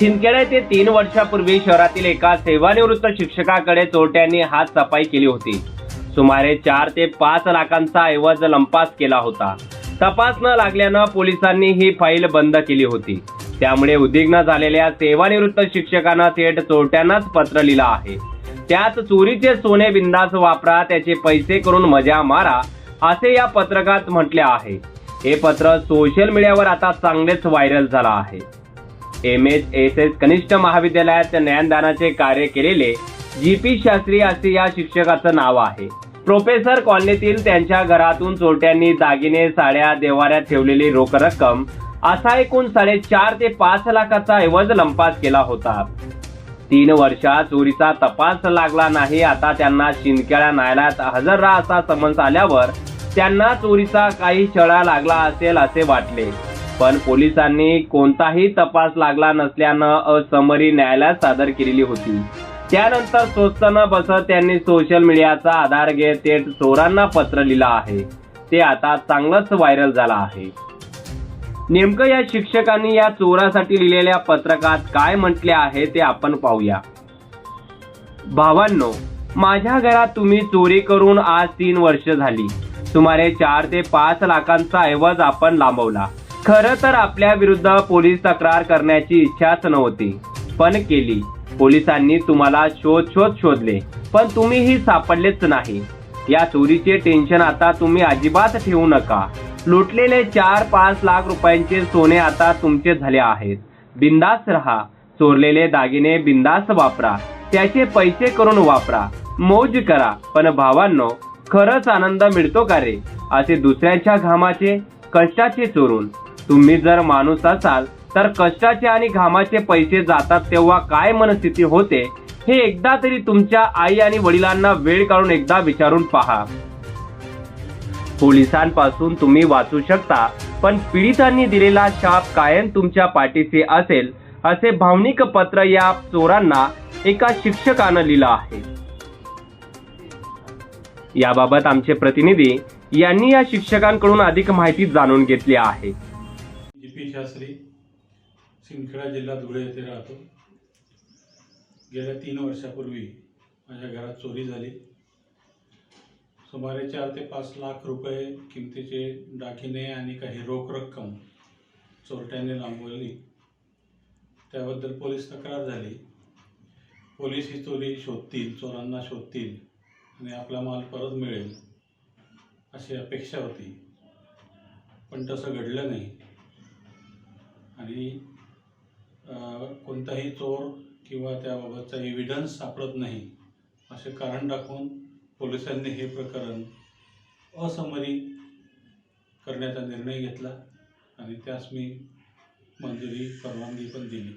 शिंदखेडा येथे तीन वर्षापूर्वी शहरातील एका सेवानिवृत्त शिक्षकाकडे चोरट्यांनी हात सफाई केली होती. सुमारे चार ते पाच लाखांचा ऐवज लंपास केला होता. तपास न लागल्यानं पोलिसांनी ही फाईल बंद केली होती. त्यामुळे उद्विग्न झालेल्या सेवानिवृत्त शिक्षकानं थेट चोरट्यांनाच पत्र लिहिलं आहे. त्यात चोरीचे सोने बिंदास वापरा त्याचे पैसे करून मजा मारा असे या पत्रकात म्हटले आहे. हे पत्र सोशल मीडियावर आता चांगलेच व्हायरल झालं आहे. एम एच एस एस कनिष्ठ महाविद्यालयात ज्ञानदानाचे कार्य केलेले जी पी शास्त्री असे या शिक्षकाचं नाव आहे. प्रोफेसर कॉलनीतील त्यांच्या घरातून चोरट्यांनी दागिने साड्या देवाऱ्यात ठेवलेली रोख रक्कम असा एकूण साडेचार ते पाच लाखाचा ऐवज लंपास केला होता. तीन वर्षात चोरीचा तपास लागला नाही आता त्यांना शिंदखेडा न्यायालयात हजर राहा असा समन्स आल्यावर त्यांना चोरीचा काही छळा लागला असेल असे वाटले. पण पोलिसांनी कोणताही तपास लागला नसल्यानं असमरी न्यायालयात सादर केलेली होती. त्यानंतर स्वस्त न बसत त्यांनी सोशल मीडियाचा आधार घेत थेट चोरांना पत्र लिहिलं आहे. ते आता चांगलंच व्हायरल झालं आहे. नेमकं या शिक्षकांनी या चोरासाठी लिहिलेल्या पत्रकात काय म्हटले आहे ते आपण पाहूया. भावांनो माझ्या घरात तुम्ही चोरी करून आज तीन वर्ष झाली. सुमारे चार ते पाच लाखांचा ऐवज आपण लांबवला. खरं तर आपल्या विरुद्ध पोलीस तक्रार करण्याची इच्छाच नव्हती. पण केली. पोलिसांनी तुम्हाला शोध शोध शोधले. पण तुम्हीही सापडलेच नाही. या चोरीचे टेन्शन आता तुम्ही अजिबात ठेवू नका. लुटलेले चार पाच लाख रुपयांचे सोने आता तुमचे झाले आहेत. बिंदास रहा. चोरलेले दागिने बिंदास वापरा. त्याचे पैसे करून वापरा. मौज करा. पण भावांनो खरंच आनंद मिळतो का रे? असे दुसऱ्यांच्या घामाचे कष्टाचे चोरून. तुम्ही जर माणूस असाल तर कष्टाचे आणि घामाचे पैसे जातात तेव्हा काय मनस्थिती होते हे एकदा तरी तुमच्या आई आणि वडिलांना वेळ काढून एकदा विचारून पहा. पोलिसांपासून तुम्ही वाचू शकता पण पीडितांनी दिलेला शाप कायम तुमच्या पाठीशी असेल असे भावनिक पत्र या चोरांना एका शिक्षकानं लिहिलं आहे. याबाबत आमचे प्रतिनिधी यांनी या शिक्षकांकडून अधिक माहिती जाणून घेतली आहे. शास्त्री सिंदखेडा जिल्हा धुळे येथे राहतो. गेल्या तीन वर्षापूर्वी माझ्या घरात चोरी झाली. सुमारे चार ते पाच लाख रुपये किमतीचे दागिने आणि काही रोख रक्कम चोरट्याने लांबवली. त्याबद्दल पोलीस तक्रार झाली. पोलीस ही चोरी शोधतील चोरांना शोधतील आणि आपला माल परत मिळेल अशी अपेक्षा होती. पण तसं घडलं नाही. आणि कोणताही चोर किंवा त्याबाबतचा एव्हिडन्स सापडत नाही असे कारण दाखवून पोलिसांनी हे प्रकरण असमरी करण्याचा निर्णय घेतला आणि त्यास मी मंजुरी परवानगी पण दिली.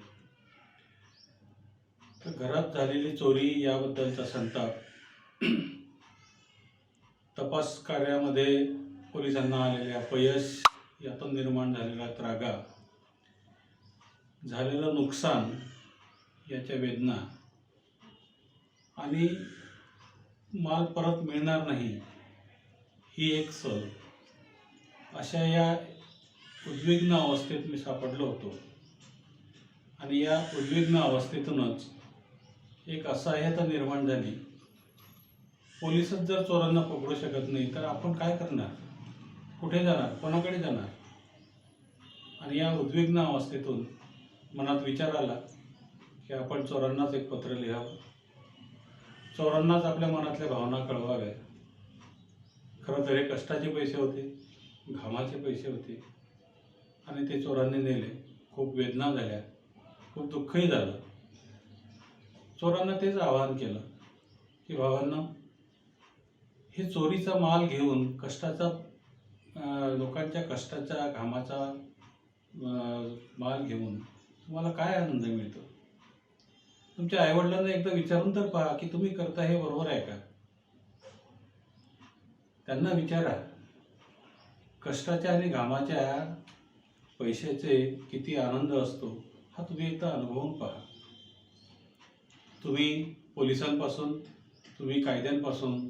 तर घरात झालेली चोरी याबद्दलचा संताप तपास कार्यामध्ये पोलिसांना आलेले अपयश यातून निर्माण झालेला त्रागा झालेलं नुकसान याच्या वेदना आणि माल परत मिळणार नाही ही एक सल अशा या उद्विग्न अवस्थेत मी सापडलो होतो. आणि या उद्विग्न अवस्थेतूनच एक असहाय्यता निर्माण झाली. पोलिसच जर चोरांना पकडू शकत नाही तर आपण काय करणार? कुठे जाणार? कोणाकडे जाणार? आणि या उद्विग्न अवस्थेतून मनात विचार आला की आपण चोरांनाच एक पत्र लिहावं. चोरांनाच आपल्या मनातल्या भावना कळवाव्या खरं तर हे कष्टाचे पैसे होते घामाचे पैसे होते. आणि ते चोरांनी नेले. खूप वेदना झाल्या. खूप दुःखही झालं. चोरांना तेच आवाहन केलं की भावांना हे चोरीचा माल घेऊन कष्टाचा लोकांच्या कष्टाचा घामाचा माल घेऊन तुम्हाला काय आनंद मिळतो? तुमच्या आईवडिलांना एकदा विचारून तर पहा की तुम्ही करता हे बरोबर आहे का? त्यांना विचारा कष्टाच्या आणि घामाच्या पैशाचे किती आनंद असतो हा तुम्ही एकदा अनुभवून पहा. तुम्ही पोलिसांपासून तुम्ही कायद्यांपासून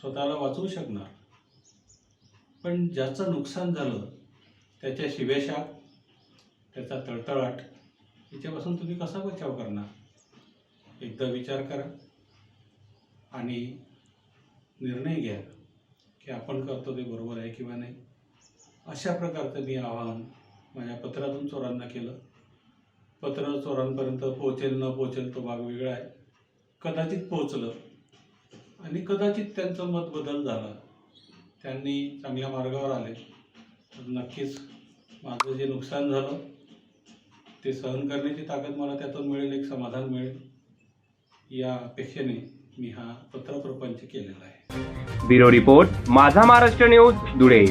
स्वतःला वाचवू शकणार. पण ज्याचं नुकसान झालं त्याच्या शिवेशाप त्याचा तळतळाट. याच्यापासून तुम्ही कसा बचाव करणार? एकदा विचार करा आणि निर्णय घ्या की आपण करतो ते बरोबर आहे किंवा नाही. अशा प्रकारचं मी आवाहन माझ्या पत्रातून चोरांना केलं. पत्र चोरांपर्यंत पोहोचेल न पोहोचेल तो भाग वेगळा आहे. कदाचित पोहोचलं आणि कदाचित त्यांचं मत बदल झाला. त्यांनी चांगल्या मार्गावर आले. तर नक्कीच माझं जे नुकसान झालं ते सहन करण्याची ताकद मला त्यातून मिळेल एक समाधान मिळेल या अपेक्षेने मी हा पत्रप्रपंच केलेला आहे. ब्युरो रिपोर्ट माझा महाराष्ट्र न्यूज धुळे.